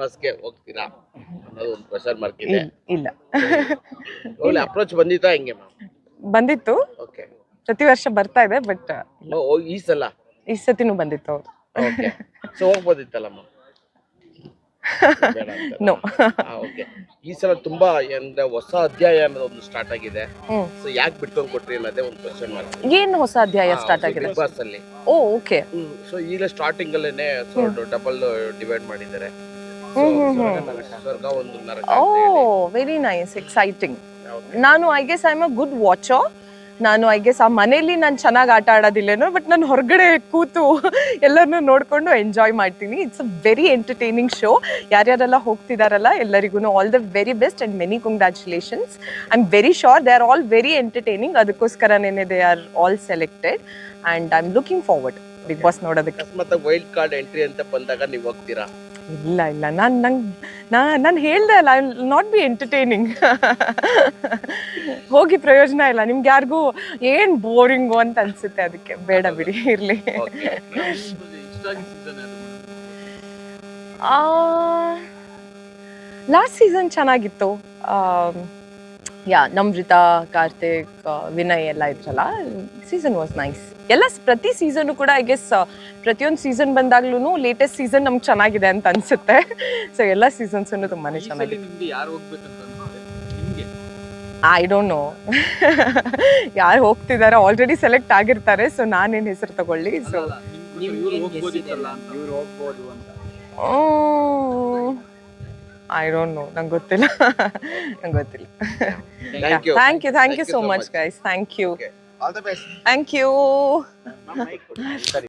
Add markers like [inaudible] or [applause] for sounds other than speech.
ಬಾಸ್ಗೆ ಹೋಗ್ತೀರಾ? ಅನ್ನೋದು ಒಂದು ಕ್ವಶನ್ ಮಾರ್ಕ್ ಇದೆ. ಇಲ್- ಇಲ್ಲ. ಒಳ್ಳೆ ಅಪ್ರೋಚ್ ಬಂದಿತ್ತಾ ಹೆಂಗೆ ಮ್ಯಾಮ್ ಬಂದಿತ್ತು. ಓಕೆ ಪ್ರತಿ ವರ್ಷ ಬರ್ತಾ ಇದೆ ಬಟ್ ಈ ಸಲ? ಈ ಸತಿನೂ ಬಂದಿತ್ತು ಅವರು. ಓಕೆ ಸೊ ಹೋಗ್ಬೋದಿತ್ತಲ್ಲ ಮ್ಯಾಮ್ ನೋ ಓಕೆ ಈ ಸಲ ತುಂಬಾ ಅಂದ್ರೆ ಹೊಸ ಅಧ್ಯಾಯ ಅನ್ನೋದು ಒಂದು ಸ್ಟಾರ್ಟ್ ಆಗಿದೆ. ಹ್ಮ್. ಸೊ ಯಾಕೆ ಬಿಟ್ಕೊಂಡ್ ಕೊಟ್ರಿ ಅನ್ನೋದೇ ಒಂದು ಕ್ವಶನ್ ಮಾರ್ಕ್ ಏನು ಹೊಸ ಅಧ್ಯಾಯ ಸ್ಟಾರ್ಟ್ ಆಗಿದೆ? ಬಿಗ್ ಬಾಸ್ ಅಲ್ಲಿ. ಓ ಓಕೆ ಸೊ ಈಗ ಸ್ಟಾರ್ಟಿಂಗ್ ಅಲ್ಲೇನೆ ಸೊ ಡಬಲ್ ಡಿವೈಡ್ ಮಾಡಿದ್ದಾರೆ. ಓ ವೆರಿ ನೈಸ್ ಎಕ್ಸೈಟಿಂಗ್ ನಾನು I guess I am a good watcher ನಾನು ಐ ಗೆಸ್ ಆ ಮನೇಲಿ ನಾನು ಚೆನ್ನಾಗಿ ಆಟ ಆಡೋದಿಲ್ಲೇನೋ ಬಟ್ ನಾನು ಹೊರಗಡೆ ಕೂತು ಎಲ್ಲರನ್ನು ನೋಡಿಕೊಂಡು ಎಂಜಾಯ್ ಮಾಡ್ತೀನಿ. It's a very entertaining show ಯಾರ್ಯಾರೆಲ್ಲ ಹೋಗ್ತಿದಾರಲ್ಲ ಎಲ್ಲರಿಗೂ all the very best and many congratulations I am very sure they are all very entertaining ಅದಕ್ಕೋಸ್ಕರನೇ they are all selected and I am looking forward Bigg Boss ನೋಡೋದಕ್ಕೆ wild card entry ಅಂತ ಬಂದಾಗ ನೀವು ಹೋಗ್ತೀರಾ? ಇಲ್ಲ ಇಲ್ಲ. ನಾನು ನಂಗೆ ನಾ ನಾನು ಹೇಳ್ದೆ ಅಲ್ಲ ಐ ನಾಟ್ ಬಿ ಎಂಟರ್ಟೈನಿಂಗ್ ಹೋಗಿ ಪ್ರಯೋಜನ ಇಲ್ಲ. ನಿಮ್ಗೆ ಯಾರಿಗೂ ಏನು ಬೋರಿಂಗು ಅಂತ ಅನ್ಸುತ್ತೆ ಅದಕ್ಕೆ. ಬೇಡ ಬಿಡಿ ಇರಲಿ. ಲಾಸ್ಟ್ ಸೀಸನ್ ಚೆನ್ನಾಗಿತ್ತು. ಯಾ ನಮ್ರತಾ ಕಾರ್ತಿಕ್ ವಿನಯ್ ಎಲ್ಲ ಇದ್ರಲ್ಲ ಸೀಸನ್ ವಾಸ್ ನೈಸ್ ಎಲ್ಲ ಪ್ರತಿ ಸೀಸನು ಕೂಡ ಐ ಗೆಸ್ ಪ್ರತಿಯೊಂದು ಸೀಸನ್ ಬಂದಾಗ್ಲೂ ಲೇಟೆಸ್ಟ್ ಸೀಸನ್ ನಮ್ಗೆ ಚೆನ್ನಾಗಿದೆ ಅಂತ ಅನ್ಸುತ್ತೆ. [laughs] ಸೊ ಎಲ್ಲ ಸೀಸನ್ಸನ್ನು ತುಂಬಾನೇ ಚೆನ್ನಾಗಿದೆ. ಐ ಡೋಂಟ್ ನೋ ಯಾರು ಹೋಗ್ತಿದ್ದಾರೆ ಆಲ್ರೆಡಿ ಸೆಲೆಕ್ಟ್ ಆಗಿರ್ತಾರೆ ಸೊ ನಾನೇನು ಹೆಸರು ತಗೊಳ್ಳಿ ಸೊ ಐ ಡೋಂಟ್ ನೋ ನಂಗೆ ಗೊತ್ತಿಲ್ಲ ನಂಗೆ ಗೊತ್ತಿಲ್ಲ Thank you. Thank you thank you you so so much much. Guys thank you Okay. All the best. Thank you ಸರಿ